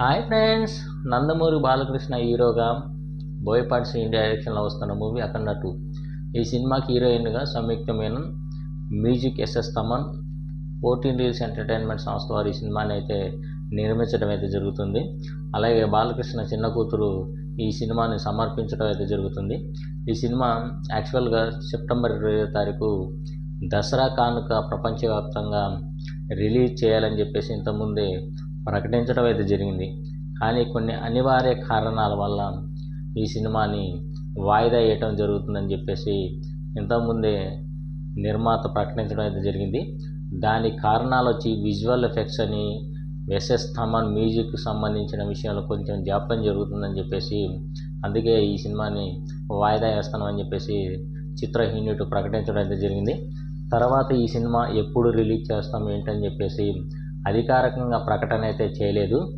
Hi friends Nandamuri Balakrishna హీరోగా బోయపాటి శ్రీని డైరెక్షన్లో వస్తున్న మూవీ అఖండ టూ. ఈ సినిమాకి హీరోయిన్గా Samyuktha music S S Thaman fourteen reels entertainment సంస్థ వారి ఈ సినిమాని అయితే నిర్మించడం అయితే జరుగుతుంది. అలాగే బాలకృష్ణ చిన్న కూతురు ఈ సినిమాని సమర్పించడం అయితే జరుగుతుంది. ఈ సినిమా యాక్చువల్గా సెప్టెంబర్ ఇరవై తారీఖు దసరా కానుక ప్రపంచవ్యాప్తంగా రిలీజ్ చేయాలని చెప్పేసి ఇంతకుముందే ప్రకటించడం అయితే జరిగింది. కానీ కొన్ని అనివార్య కారణాల వల్ల ఈ సినిమాని వాయిదా వేయటం జరుగుతుందని చెప్పేసి ఇంతకుముందే నిర్మాత ప్రకటించడం అయితే జరిగింది. దాని కారణాలు వచ్చి విజువల్ ఎఫెక్ట్స్ అని ఎస్ఎస్ థమన్ మ్యూజిక్ సంబంధించిన విషయంలో కొంచెం జాప్యం జరుగుతుందని చెప్పేసి అందుకే ఈ సినిమాని వాయిదా వేస్తామని చెప్పేసి చిత్ర యూనిట్ ప్రకటించడం అయితే జరిగింది. తర్వాత ఈ సినిమా ఎప్పుడు రిలీజ్ చేస్తాం ఏంటని చెప్పేసి అధికారికంగా ప్రకటన అయితే చేయలేదు.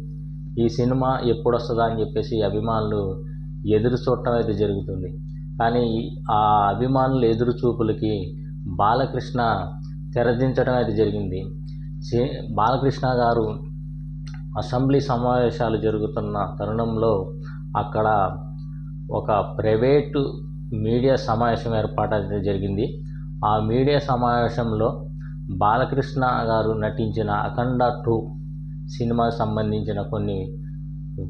ఈ సినిమా ఎప్పుడు వస్తుందా అని చెప్పేసి అభిమానులు ఎదురు చూడటం అయితే జరుగుతుంది. కానీ ఆ అభిమానుల ఎదురు చూపులకి బాలకృష్ణ తెరదించడం అయితే జరిగింది. సి- బాలకృష్ణ గారు అసెంబ్లీ సమావేశాలు జరుగుతున్న తరుణంలో అక్కడ ఒక ప్రైవేటు మీడియా సమావేశం ఏర్పాటు అయితే జరిగింది. ఆ మీడియా సమావేశంలో బాలకృష్ణ గారు నటించిన అఖండ టూ సినిమా సంబంధించిన కొన్ని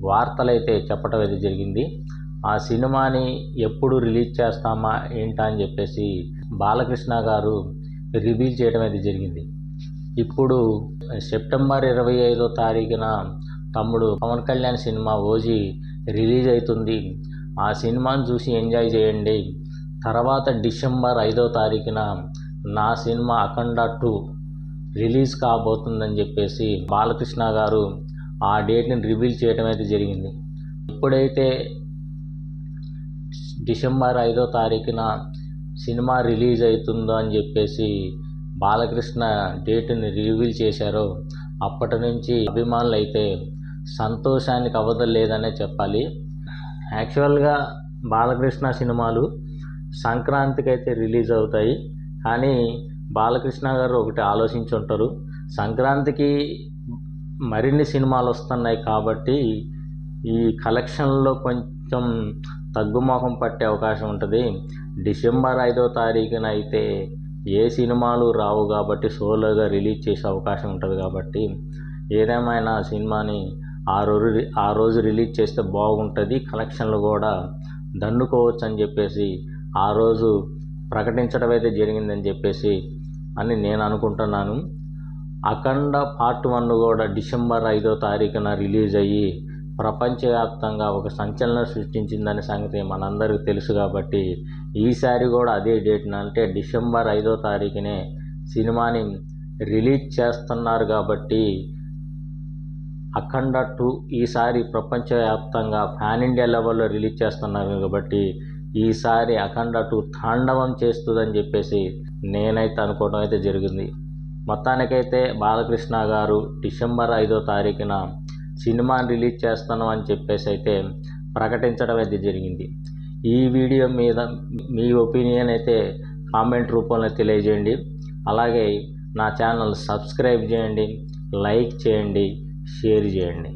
వార్తలైతే చెప్పడం అయితే జరిగింది. ఆ సినిమాని ఎప్పుడు రిలీజ్ చేస్తామా ఏంటా అని చెప్పేసి బాలకృష్ణ గారు రివీల్ చేయడం అయితే జరిగింది. ఇప్పుడు సెప్టెంబర్ ఇరవై ఐదో తారీఖున తమ్ముడు Pawan Kalyan cinema OG release అవుతుంది. ఆ సినిమాని చూసి ఎంజాయ్ చేయండి. తర్వాత డిసెంబర్ ఐదో తారీఖున నా సినిమా అఖండ టూ రిలీజ్ కాబోతుందని చెప్పేసి బాలకృష్ణ గారు ఆ డేట్ని రివీల్ చేయడం అయితే జరిగింది. ఎప్పుడైతే డిసెంబర్ ఐదో తారీఖున సినిమా రిలీజ్ అవుతుందో అని చెప్పేసి బాలకృష్ణ డేట్ని రివీల్ చేశారో అప్పటి నుంచి అభిమానులు అయితే సంతోషానికి అవధం లేదనే చెప్పాలి. యాక్చువల్గా బాలకృష్ణ సినిమాలు సంక్రాంతికి అయితే రిలీజ్ అవుతాయి. కానీ బాలకృష్ణ గారు ఒకటి ఆలోచించి ఉంటారు సంక్రాంతికి మరిన్ని సినిమాలు వస్తున్నాయి కాబట్టి ఈ కలెక్షన్లో కొంచెం తగ్గుముఖం పట్టే అవకాశం ఉంటుంది. డిసెంబర్ ఐదో తారీఖున అయితే ఏ సినిమాలు రావు కాబట్టి సోలోగా రిలీజ్ చేసే అవకాశం ఉంటుంది కాబట్టి ఏదేమైనా సినిమాని ఆ రోజు ఆ రోజు రిలీజ్ చేస్తే బాగుంటుంది. కలెక్షన్లు కూడా దండుకోవచ్చు అని చెప్పేసి ఆ రోజు ప్రకటించడం అయితే జరిగిందని చెప్పేసి అని నేను అనుకుంటున్నాను. అఖండ పార్ట్ వన్ కూడా డిసెంబర్ ఐదో తారీఖున రిలీజ్ అయ్యి ప్రపంచవ్యాప్తంగా ఒక సంచలనం సృష్టించిందనే సంగతి మనందరికీ తెలుసు కాబట్టి ఈసారి కూడా అదే డేట్న అంటే డిసెంబర్ ఐదో తారీఖునే సినిమాని రిలీజ్ చేస్తున్నారు కాబట్టి అఖండ టూ ఈసారి ప్రపంచవ్యాప్తంగా ఫ్యాన్ ఇండియా లెవెల్లో రిలీజ్ చేస్తున్నారు కాబట్టి ఈసారి అఖండ టూ తాండవం చేస్తుందని చెప్పేసి నేనైతే అనుకోవడం అయితే జరిగింది. మొత్తానికైతే బాలకృష్ణ గారు డిసెంబర్ ఐదో తారీఖున సినిమాని రిలీజ్ చేస్తాను అని చెప్పేసి అయితే ప్రకటించడం అయితే జరిగింది. ఈ వీడియో మీద మీ ఒపీనియన్ అయితే కామెంట్ రూపంలో తెలియజేయండి. అలాగే నా ఛానల్ సబ్స్క్రైబ్ చేయండి లైక్ చేయండి షేర్ చేయండి.